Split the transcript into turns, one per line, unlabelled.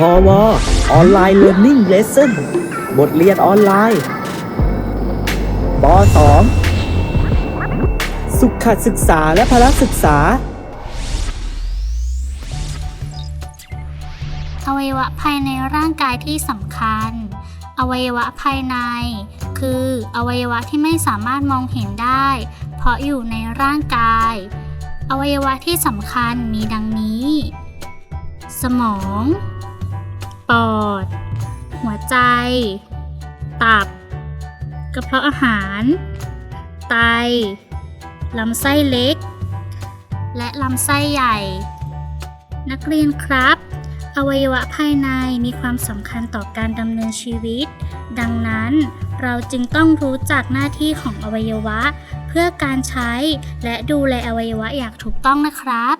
พอวออนไลน์เรียน i ิ g งเลสเซ่นบทเรียนออนไลน์ป .2 สุขศึกษาและพละศึกษา
อวัยวะภายในร่างกายที่สำคัญ อวัยวะภายใน คืออวัยวะที่ไม่สามารถมองเห็นได้ เพราะอยู่ในร่างกาย อวัยวะที่สำคัญมีดังนี้ สมอง ปอด หัวใจ ตับ กระเพาะอาหาร ไต ลำไส้เล็ก และลำไส้ใหญ่ นักเรียนครับ อวัยวะภายในมีความสำคัญต่อการดำเนินชีวิต ดังนั้นเราจึงต้องรู้จักหน้าที่ของอวัยวะ เพื่อการใช้และดูแลอวัยวะอย่างถูกต้องนะครับ